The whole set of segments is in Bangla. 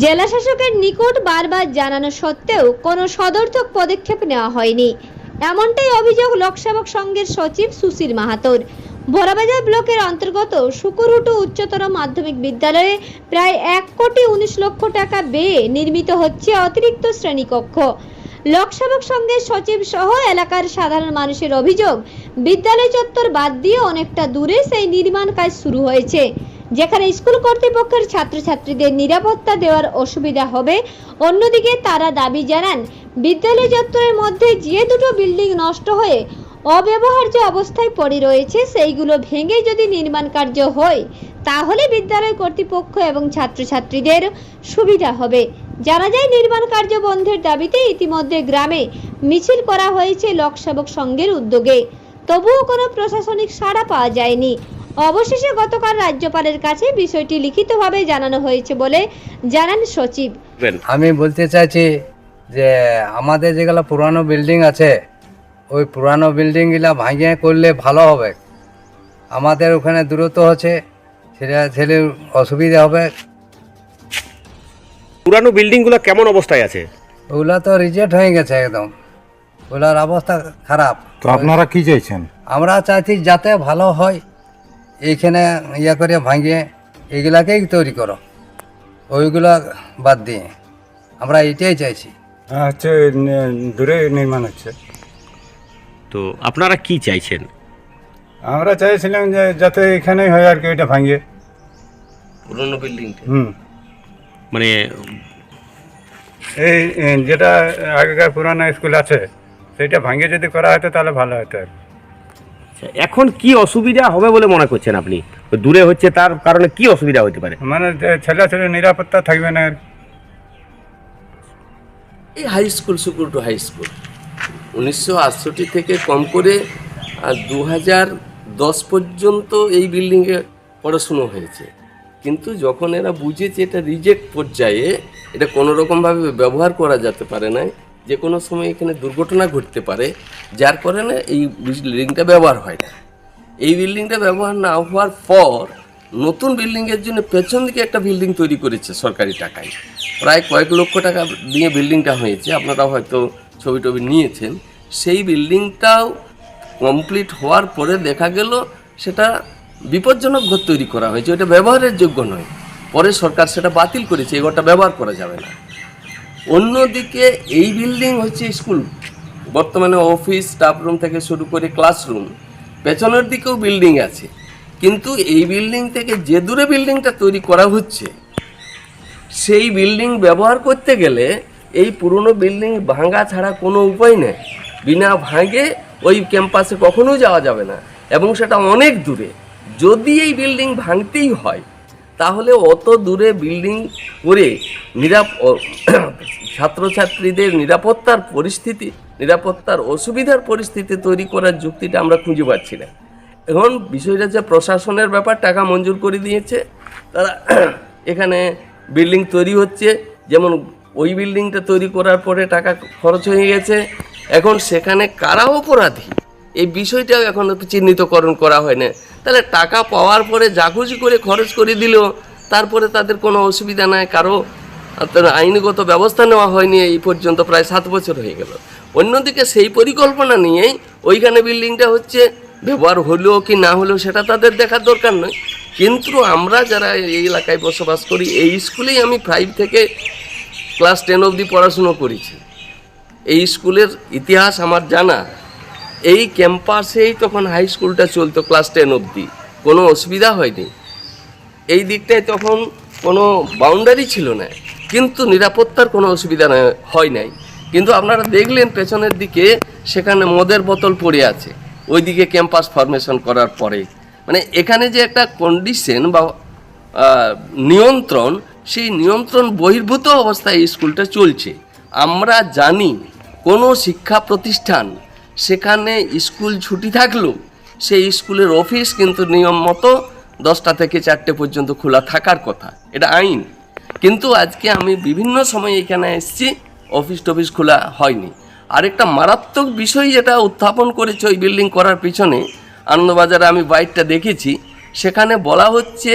জেলা শাসকের নিকট বারবার জানানো সত্ত্বেও কোনো সদর্থক পদক্ষেপ নেওয়া হয়নি। এমনটাই অভিযোগ লোকসেবক সংঘের সচিব সুশীল মাহাতোর। ভোরাবাজার ব্লকের অন্তর্গত শুকুরহুটু উচ্চতর মাধ্যমিক বিদ্যালয়ে প্রায় এক কোটি উনিশ লক্ষ টাকা ব্যয়ে নির্মিত হচ্ছে অতিরিক্ত শ্রেণীকক্ষ। লোকসেবক সংঘের সচিব সহ এলাকার সাধারণ মানুষের অভিযোগ, বিদ্যালয় চত্বর বাদ দিয়ে অনেকটা দূরে সেই নির্মাণ কাজ শুরু হয়েছে। যেখানে স্কুল কর্তৃপক্ষের ছাত্রছাত্রীদের নিরাপত্তা দেওয়ার অসুবিধা হবে। অন্যদিকে তারা দাবি জানান, বিদ্যালয় চত্বরের মধ্যে যে দুটো বিল্ডিং নষ্ট হয়ে অব্যবহার্য অবস্থায় পড়ে রয়েছে, সেইগুলো ভেঙে যদি নির্মাণ কার্য হয়, তাহলে বিদ্যালয় কর্তৃপক্ষ এবং ছাত্রছাত্রীদের সুবিধা হবে। জানা যায়, নির্মাণ কার্য বন্ধের দাবিতে ইতিমধ্যে গ্রামে মিছিল করা হয়েছে লোকসেবক সংঘের উদ্যোগে। তবুও কোনো প্রশাসনিক সাড়া পাওয়া যায়নি। অবশেষে গতকাল রাজ্যপালের কাছে বিষয়টি লিখিতভাবে জানানো হয়েছে বলে জানান সচিব। আমি বলতে চাইছি যে আমাদের যেগুলো পুরানো বিল্ডিং আছে ওই পুরানো বিল্ডিংগুলা ভাঙিয়ে করলে ভালো হবে। আমাদের ওখানে দূরত্ব আছে সেটা ছেলে অসুবিধা হবে। পুরানো বিল্ডিংগুলো কেমন অবস্থায় আছে? ওগুলা তো রিজেক্ট হয়ে গেছে একদম। ওগুলার অবস্থা খারাপ। তো আপনারা কি চাইছেন? আমরা চাইছি যাতে ভালো হয় এইখানে ইয়া করে ভাঙিয়ে এইগুলাকেই তৈরি করো। ওইগুলা বাদ দিয়ে। আমরা এটাই চাইছি। হচ্ছে দূরে নির্মাণ হচ্ছে। তো আপনারা কি চাইছেন? আমরা চাইছিলাম যে যাতে এখানেই হয় আর কি ওইটা ভাঙিয়ে। পুরনো বিল্ডিংটা? হুম। মানে এই যেটা আগেকার পুরানো স্কুল আছে সেটা ভাঙিয়ে যদি করা হতো তাহলে ভালো হতো আর কি। এখন কি অসুবিধা হবে বলে মনে করছেন আপনি? দূরে হচ্ছে তার কারণে কি অসুবিধা হতে পারে? মানে ছেলে ছেলে নিরাপত্তা থাকবে না আর। এই হাই স্কুল সুকুর টু হাই স্কুল উনিশশো আটষট্টি থেকে কম করে দু হাজার দশ পর্যন্ত এই বিল্ডিংয়ে পড়াশুনো হয়েছে। কিন্তু যখন এরা বুঝেছে এটা রিজেক্ট পর্যায়ে এটা কোনোরকমভাবে ব্যবহার করা যেতে পারে না যে কোনো সময় এখানে দুর্ঘটনা ঘটতে পারে, যার কারণে এই বিল্ডিংটা ব্যবহার হয় না। এই বিল্ডিংটা ব্যবহার না হওয়ার পর নতুন বিল্ডিংয়ের জন্য পেছন দিকে একটা বিল্ডিং তৈরি করেছে সরকারি টাকায়। প্রায় কয়েক লক্ষ টাকা দিয়ে বিল্ডিংটা হয়েছে আপনারা হয়তো ছবি টবি নিয়েছেন। সেই বিল্ডিংটাও কমপ্লিট হওয়ার পরে দেখা গেল সেটা বিপজ্জনক ঘর তৈরি করা হয়েছে ওটা ব্যবহারের যোগ্য নয়। পরে সরকার সেটা বাতিল করেছে, এই ঘরটা ব্যবহার করা যাবে না। অন্যদিকে এই বিল্ডিং হচ্ছে স্কুল বর্তমানে অফিস স্টাফ রুম থেকে শুরু করে ক্লাসরুম পেছনের দিকেও বিল্ডিং আছে। কিন্তু এই বিল্ডিং থেকে যে দূরে বিল্ডিংটা তৈরি করা হচ্ছে, সেই বিল্ডিং ব্যবহার করতে গেলে এই পুরনো বিল্ডিং ভাঙা ছাড়া কোনো উপায় নেই। বিনা ভাঙে ওই ক্যাম্পাসে কখনোই যাওয়া যাবে না। এবং সেটা অনেক দূরে। যদি এই বিল্ডিং ভাঙতেই হয় তাহলে অত দূরে বিল্ডিং করে নিরাপ ছাত্রছাত্রীদের নিরাপত্তার পরিস্থিতি, নিরাপত্তার অসুবিধার পরিস্থিতি তৈরি করার যুক্তিটা আমরা খুঁজে পাচ্ছি না। এখন বিষয়টা যে প্রশাসনের ব্যাপার, টাকা মঞ্জুর করে দিয়েছে। তারা এখানে বিল্ডিং তৈরি হচ্ছে। যেমন ওই বিল্ডিংটা তৈরি করার পরে টাকা খরচ হয়ে গেছে। এখন সেখানে কারা অপরাধী? এই বিষয়টা এখন চিহ্নিতকরণ করা হয় না। তাহলে টাকা পাওয়ার পরে জাকুজি করে খরচ করে দিলেও তারপরে তাদের কোনো অসুবিধা নাই, কারও আইনগত ব্যবস্থা নেওয়া হয়নি, এই পর্যন্ত প্রায় সাত বছর হয়ে গেল। অন্যদিকে সেই পরিকল্পনা নিয়েই ওইখানে বিল্ডিংটা হচ্ছে, ব্যবহার হলেও কি না হলেও সেটা তাদের দেখার দরকার নয়। কিন্তু আমরা যারা এই এলাকায় বসবাস করি, এই স্কুলেই আমি ফাইভ থেকে ক্লাস টেন অবধি পড়াশুনো করেছি। এই স্কুলের ইতিহাস আমার জানা। এই ক্যাম্পাসেই তখন হাই স্কুলটা চলতো ক্লাস টেন অবধি। কোনো অসুবিধা হয়নি। এই দিকটায় তখন কোনো বাউন্ডারি ছিল না। কিন্তু নিরাপত্তার কোনো অসুবিধা হয় নাই। কিন্তু আপনারা দেখলেন পেছনের দিকে সেখানে মদের বোতল পড়ে আছে। ওইদিকে ক্যাম্পাস ফরমেশন করার পরে। মানে এখানে যে একটা কন্ডিশন বা নিয়ন্ত্রণ, সেই নিয়ন্ত্রণ বহির্ভূত অবস্থায় এই স্কুলটা চলছে। আমরা জানি কোনো শিক্ষা প্রতিষ্ঠান সেখানে স্কুল ছুটি থাকলেও সেই স্কুলের অফিস কিন্তু নিয়ম মতো দশটা থেকে চারটে পর্যন্ত খোলা থাকার কথা, এটা আইন। কিন্তু আজকে আমি বিভিন্ন সময় এখানে এসেছি, অফিস টফিস খোলা হয়নি। আরেকটা মারাত্মক বিষয় যেটা উত্থাপন করেছে ওই বিল্ডিং করার পিছনে, আনন্দবাজারে আমি বাইকটা দেখেছি, সেখানে বলা হচ্ছে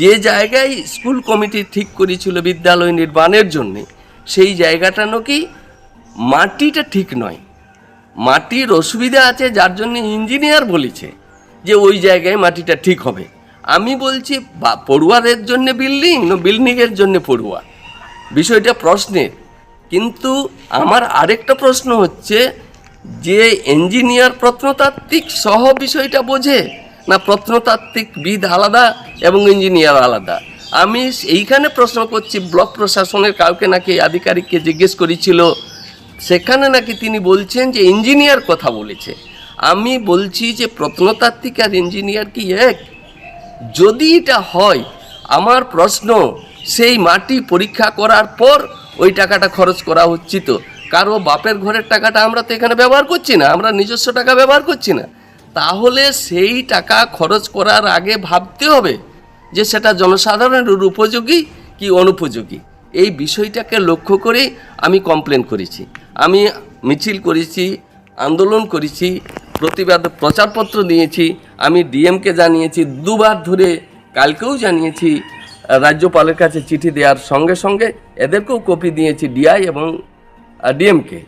যে জায়গায় স্কুল কমিটি ঠিক করেছিল বিদ্যালয় নির্মাণের জন্যে, সেই জায়গাটা নাকি মাটিটা ঠিক নয় মাটির অসুবিধা আছে, যার জন্য ইঞ্জিনিয়ার বলেছে যে ওই জায়গায় মাটিটা ঠিক হবে। আমি বলছি, বা পড়ুয়াদের জন্য বিল্ডিং না বিল্ডিংয়ের জন্য পড়ুয়া? বিষয়টা প্রশ্নের। কিন্তু আমার আরেকটা প্রশ্ন হচ্ছে, যে ইঞ্জিনিয়ার প্রত্নতাত্ত্বিক সহ বিষয়টা বোঝে না প্রত্নতাত্ত্বিক বিদ আলাদা এবং ইঞ্জিনিয়ার আলাদা? আমি এইখানে প্রশ্ন করছি, ব্লক প্রশাসনের কাউকে নাকি আধিকারিককে জিজ্ঞেস করেছিল সেখানে নাকি তিনি বলছেন যে ইঞ্জিনিয়ার কথা বলেছে। আমি বলছি যে প্রত্নতাত্ত্বিক আর ইঞ্জিনিয়ার কি এক? যদি এটা হয়, আমার প্রশ্ন, সেই মাটি পরীক্ষা করার পর ওই টাকাটা খরচ করা হচ্ছে তো কারও বাপের ঘরের টাকাটা আমরা তো এখানে ব্যবহার করছি না, আমরা নিজস্ব টাকা ব্যবহার করছি না। তাহলে সেই টাকা খরচ করার আগে ভাবতে হবে যে সেটা জনসাধারণের উপযোগী কি অনুপযোগী। এই বিষয়টাকে লক্ষ্য করে আমি কমপ্লেন করেছি। আমি মিছিল করেছি, আন্দোলন করেছি, প্রতিবাদ প্রচারপত্র দিয়েছি, আমি ডিএমকে জানিয়েছি, দুবার ধরে কালকেও জানিয়েছি, রাজ্যপালের কাছে চিঠি দেওয়ার সঙ্গে সঙ্গে এদেরকেও কপি দিয়েছি ডিআই এবং ডিএমকে।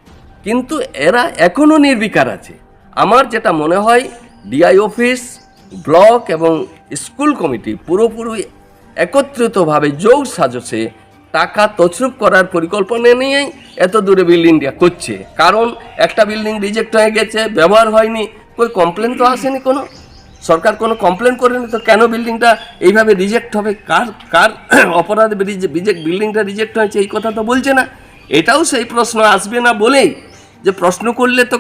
কিন্তু এরা এখনও নির্বিকার আছে। আমার যেটা মনে হয়, ডিআই অফিস, ব্লক এবং স্কুল কমিটি পুরোপুরি একত্রিতভাবে যোগ সাজসে টাকা তছরুপ করার পরিকল্পনা নিয়েই এত দূরে বিল্ডিংটা করছে। কারণ একটা বিল্ডিং রিজেক্ট হয়ে গেছে, ব্যবহার হয়নি, কই কমপ্লেন তো আসেনি কোনো? সরকার কোনো কমপ্লেন করেনি তো কেন বিল্ডিংটা এইভাবে রিজেক্ট হবে? কার কার অপরাধে রিজেক্ট বিল্ডিংটা রিজেক্ট হয়েছে এই কথা তো বলছে না। এটাও সেই প্রশ্ন আসবে না বলেই যে প্রশ্ন করলে তো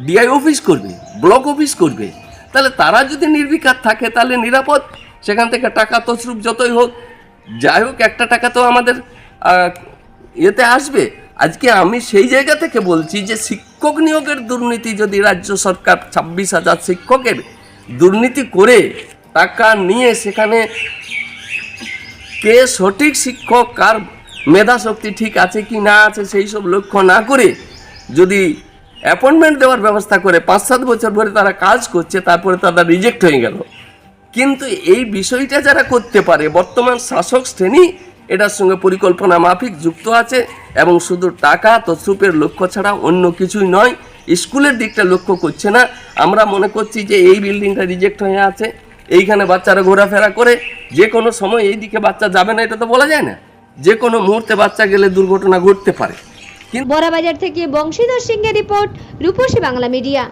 ডিআই অফিস করবে ব্লক অফিস করবে। তাহলে তারা যদি নির্বিকার থাকে, তাহলে নিরাপদ। সেখান থেকে টাকা তছরূপ যতই হোক যাই হোক, একটা টাকা তো আমাদের ইয়েতে আসবে। আজকে আমি সেই জায়গা থেকে বলছি যে শিক্ষক নিয়োগের দুর্নীতি যদি রাজ্য সরকার ছাব্বিশ হাজার শিক্ষকের দুর্নীতি করে টাকা নিয়ে সেখানে কে সঠিক শিক্ষক, কার মেধা শক্তি ঠিক আছে কি না আছে সেই সব লক্ষ্য না করে যদি অ্যাপয়েন্টমেন্ট দেওয়ার ব্যবস্থা করে, পাঁচ সাত বছর ধরে তারা কাজ করছে, তারপরে তারা রিজেক্ট হয়ে গেল। কিন্তু এই বিষয়টা যারা করতে পারে, বর্তমান শাসক শ্রেণি, এটার সঙ্গে পরিকল্পনা মাফিক যুক্ত আছে এবং শুধু টাকা তসরূপের লক্ষ্য ছাড়া অন্য কিছুই নয়, স্কুলের দিকটা লক্ষ্য করছে না। আমরা মনে করছি যে এই বিল্ডিংটা রিজেক্ট হয়ে আছে, এইখানে বাচ্চারা ঘোরাফেরা করে, যে কোনো সময় এই দিকে বাচ্চা যাবে না, এটা তো বলা যায় না। যে কোনো মুহূর্তে বাচ্চা গেলে দুর্ঘটনা ঘটতে পারে। বড়াবাজার থেকে বংশীধর সিংহের রিপোর্ট, রূপসী বাংলা মিডিয়া।